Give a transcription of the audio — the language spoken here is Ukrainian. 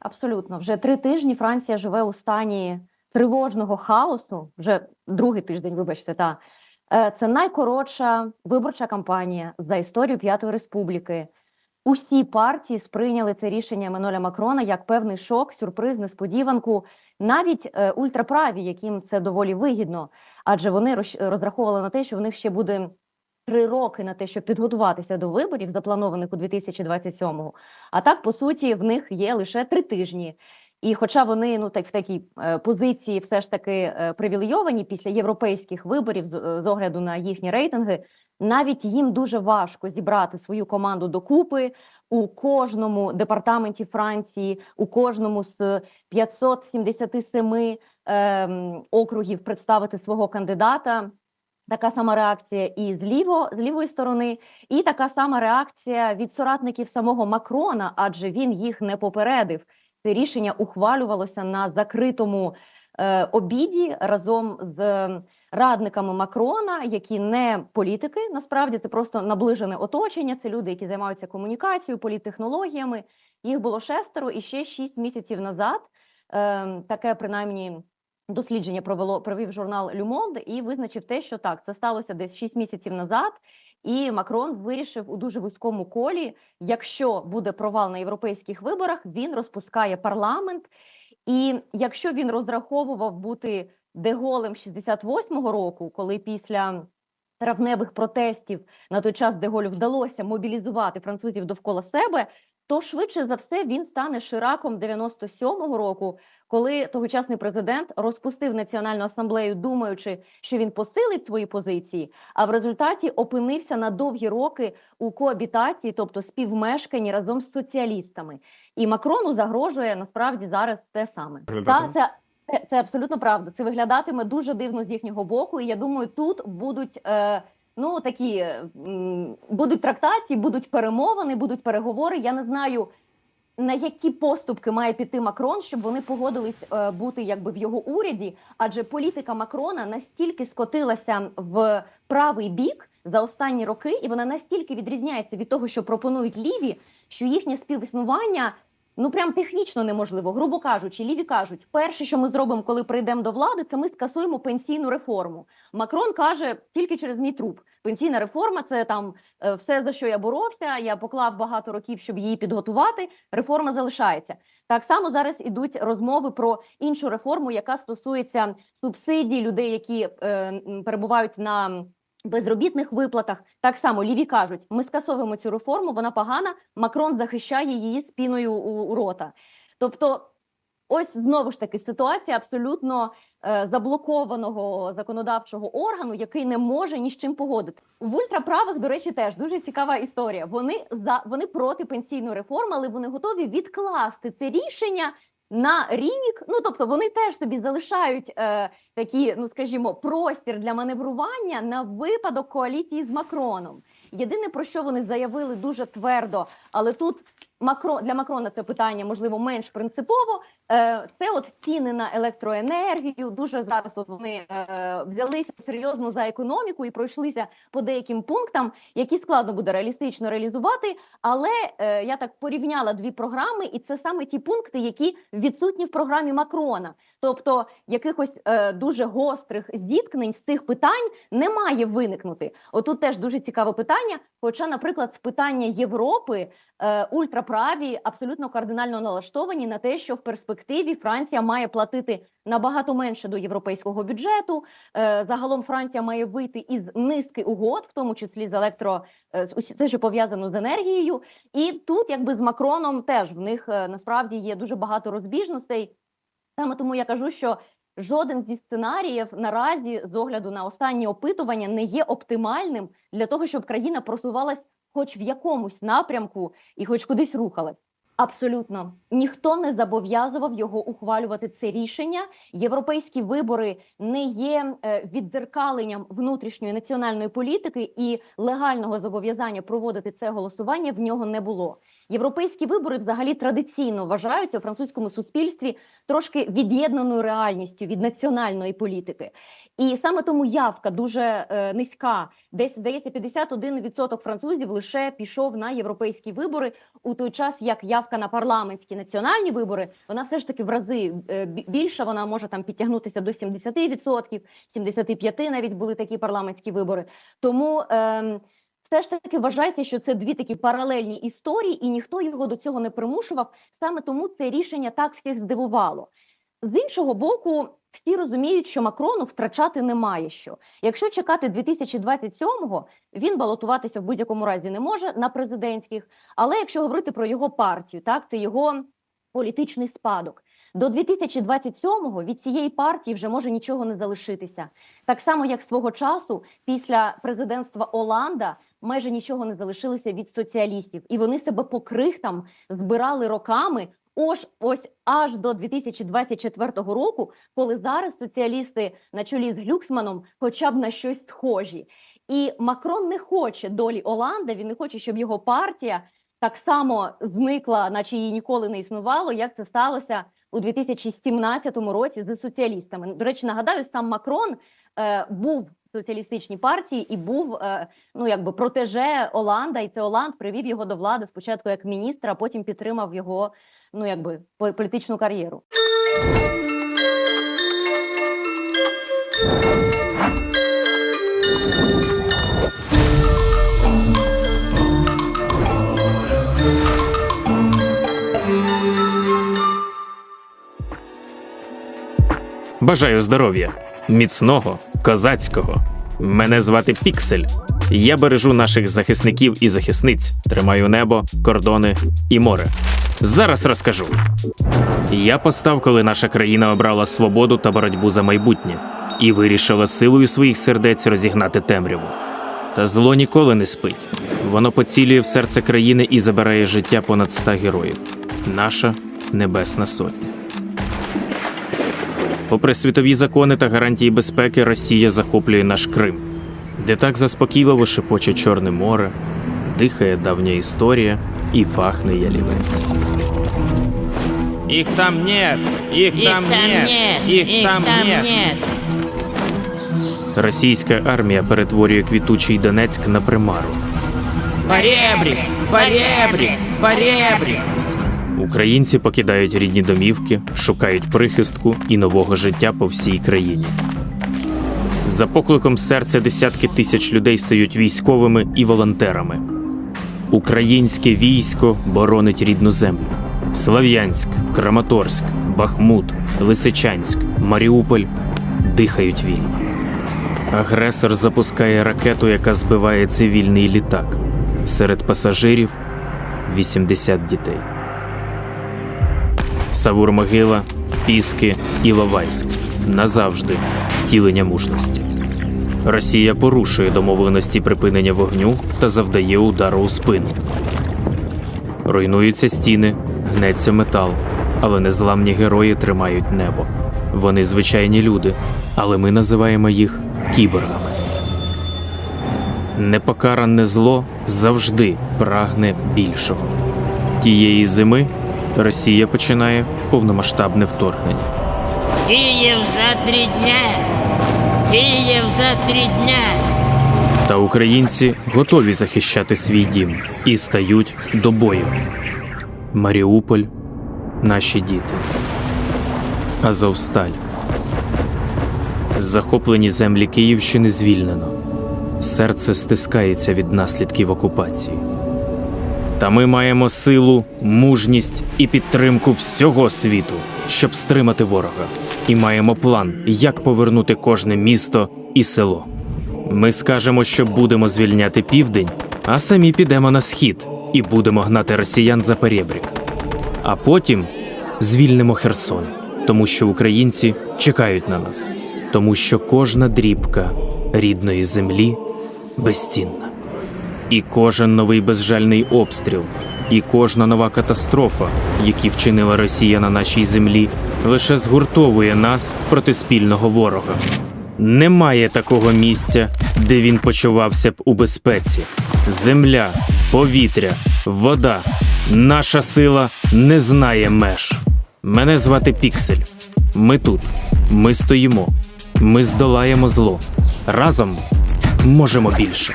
Абсолютно, вже три тижні Франція живе у стані тривожного хаосу. Вже другий тиждень, вибачте, та Е, це найкоротша виборча кампанія за історію П'ятої республіки. Усі партії сприйняли це рішення Еммануеля Макрона як певний шок, сюрприз, несподіванку, навіть е, ультраправі, яким це доволі вигідно, адже вони роз- розраховували на те, що в них ще буде три роки на те, щоб підготуватися до виборів, запланованих у 2027-му. А так, по суті, в них є лише три тижні. І хоча вони ну так в такій е, позиції все ж таки е, привілейовані після європейських виборів з, е, огляду на їхні рейтинги, навіть їм дуже важко зібрати свою команду докупи у кожному департаменті Франції, у кожному з 577 ем, округів представити свого кандидата. Така сама реакція і з з лівої сторони, і така сама реакція від соратників самого Макрона, адже він їх не попередив. Це рішення ухвалювалося на закритому е, обіді разом з радниками Макрона, які не політики. Насправді це просто наближене оточення. Це люди, які займаються комунікацією, політтехнологіями. Їх було шестеро, і ще шість місяців назад е, таке принаймні. Дослідження провело провів журнал Люмонд і визначив те, що так це сталося десь 6 місяців назад, і Макрон вирішив у дуже вузькому колі, якщо буде провал на європейських виборах, він розпускає парламент. І якщо він розраховував бути деголем 68-го року, коли після травневих протестів на той час Деголю вдалося мобілізувати французів довкола себе, то швидше за все він стане Шираком 97-го року, коли тогочасний президент розпустив національну асамблею, думаючи, що він посилить свої позиції, а в результаті опинився на довгі роки у коабітації, тобто співмешканні разом з соціалістами. І Макрону загрожує насправді зараз те саме. Та це, це, абсолютно правда. Це виглядатиме дуже дивно з їхнього боку. І я думаю, тут будуть. Е, Ну, такі будуть трактації, будуть перемовини, будуть переговори. Я не знаю на які поступки має піти Макрон, щоб вони погодились е, бути якби в його уряді, адже політика Макрона настільки скотилася в правий бік за останні роки, і вона настільки відрізняється від того, що пропонують ліві, що їхнє співіснування. Ну прям технічно неможливо, грубо кажучи, ліві кажуть, перше, що ми зробимо, коли прийдемо до влади, це ми скасуємо пенсійну реформу. Макрон каже тільки через мій труп. Пенсійна реформа це там е, все за що я боровся. Я поклав багато років, щоб її підготувати. Реформа залишається. Так само зараз ідуть розмови про іншу реформу, яка стосується субсидій людей, які е, перебувають на безробітних виплатах. Так само ліві кажуть, ми скасовуємо цю реформу, вона погана. Макрон захищає її спіною у, рота. Тобто, ось знову ж таки ситуація абсолютно е, заблокованого законодавчого органу, який не може ні з чим погодити. В ультраправих, до речі, теж дуже цікава історія. Вони за вони проти пенсійної реформи, але вони готові відкласти це рішення. На рік, ну тобто вони теж собі залишають е, такі, ну скажімо, простір для маневрування на випадок коаліції з Макроном. Єдине про що вони заявили дуже твердо, але тут Макрон для Макрона це питання можливо менш принципово. Е, це от ціни на електроенергію. Дуже зараз от вони е, взялися серйозно за економіку і пройшлися по деяким пунктам, які складно буде реалістично реалізувати. Але е, я так порівняла дві програми, і це саме ті пункти, які відсутні в програмі Макрона. Тобто якихось дуже гострих зіткнень з цих питань не має виникнути. Отут теж дуже цікаве питання. Хоча, наприклад, з питання Європи е, ультраправі абсолютно кардинально налаштовані на те, що в перспективі Франція має платити набагато менше до європейського бюджету. Е, загалом Франція має вийти із низки угод, в тому числі з електро все, що пов'язано з енергією. І тут, якби з Макроном, теж в них е, насправді є дуже багато розбіжностей. Саме тому я кажу, що жоден зі сценаріїв наразі, з огляду на останні опитування, не є оптимальним для того, щоб країна просувалась хоч в якомусь напрямку і хоч кудись рухалась. Абсолютно ніхто не зобов'язував його ухвалювати це рішення. Європейські вибори не є е, віддзеркаленням внутрішньої національної політики і легального зобов'язання проводити це голосування в нього не було. Європейські вибори взагалі традиційно вважаються у французькому суспільстві трошки від'єднаною реальністю від національної політики. І саме тому явка дуже е, низька. Десь здається, 51% французів лише пішов на європейські вибори у той час, як явка на парламентські національні вибори, вона все ж таки в рази е, більша. Вона може там підтягнутися до 70%, 75% навіть були такі парламентські вибори. Тому е, все ж таки вважається, що це дві такі паралельні історії, і ніхто його до цього не примушував. Саме тому це рішення так всіх здивувало. З іншого боку, всі розуміють, що Макрону втрачати немає що. Якщо чекати 2027-го, він балотуватися в будь-якому разі не може на президентських. Але якщо говорити про його партію, так це його політичний спадок. До 2027-го від цієї партії вже може нічого не залишитися. Так само, як свого часу, після президентства Оланда майже нічого не залишилося від соціалістів, і вони себе по крихтам збирали роками. Ось ось аж до 2024 року, коли зараз соціалісти на чолі з Глюксманом хоча б на щось схожі, і Макрон не хоче долі Оланда. Він не хоче, щоб його партія так само зникла, наче її ніколи не існувало. Як це сталося у 2017 році з соціалістами? До речі, нагадаю, сам Макрон е, був соціалістичній партії і був е, ну якби протеже Оланда, і це Оланд привів його до влади спочатку як міністра, а потім підтримав його ну якби політичну кар'єру. Бажаю здоров'я, міцного, козацького. Мене звати Піксель. Я бережу наших захисників і захисниць, тримаю небо, кордони і море. Зараз розкажу. Я постав, коли наша країна обрала свободу та боротьбу за майбутнє і вирішила силою своїх сердець розігнати темряву. Та зло ніколи не спить. Воно поцілює в серце країни і забирає життя понад ста героїв. Наша небесна сотня. Попри світові закони та гарантії безпеки, Росія захоплює наш Крим, де так заспокійливо шепоче Чорне море, дихає давня історія і пахне ялівець. Их там нет! Их, Их там, нет! Их, там, нет! Російська армія перетворює квітучий Донецьк на примару. Поребрик! Поребрик! Поребрик! Українці покидають рідні домівки, шукають прихистку і нового життя по всій країні. За покликом серця десятки тисяч людей стають військовими і волонтерами. Українське військо боронить рідну землю. Слав'янськ, Краматорськ, Бахмут, Лисичанськ, Маріуполь дихають вільно. Агресор запускає ракету, яка збиває цивільний літак. Серед пасажирів 80 дітей. Савур Могила, Піски, Іловайськ назавжди втілення мужності. Росія порушує домовленості припинення вогню та завдає удару у спину. Руйнуються стіни, гнеться метал, але незламні герої тримають небо. Вони звичайні люди, але ми називаємо їх кіборгами. Непокаране зло завжди прагне більшого. Тієї зими Росія починає повномасштабне вторгнення. Киев за три дня! Киев за три дня! Та українці готові захищати свій дім і стають до бою. Маріуполь наші діти. Азовсталь. Захоплені землі Київщини звільнено. Серце стискається від наслідків окупації. Та ми маємо силу, мужність і підтримку всього світу, щоб стримати ворога. І маємо план, як повернути кожне місто і село. Ми скажемо, що будемо звільняти південь, а самі підемо на схід і будемо гнати росіян за перебрік. А потім звільнимо Херсон, тому що українці чекають на нас, тому що кожна дрібка рідної землі безцінна. І кожен новий безжальний обстріл, і кожна нова катастрофа, які вчинила Росія на нашій землі, лише згуртовує нас проти спільного ворога. Немає такого місця, де він почувався б у безпеці. Земля, повітря, вода. Наша сила не знає меж. Мене звати Піксель. Ми тут, ми стоїмо. Ми здолаємо зло. Разом можемо більше.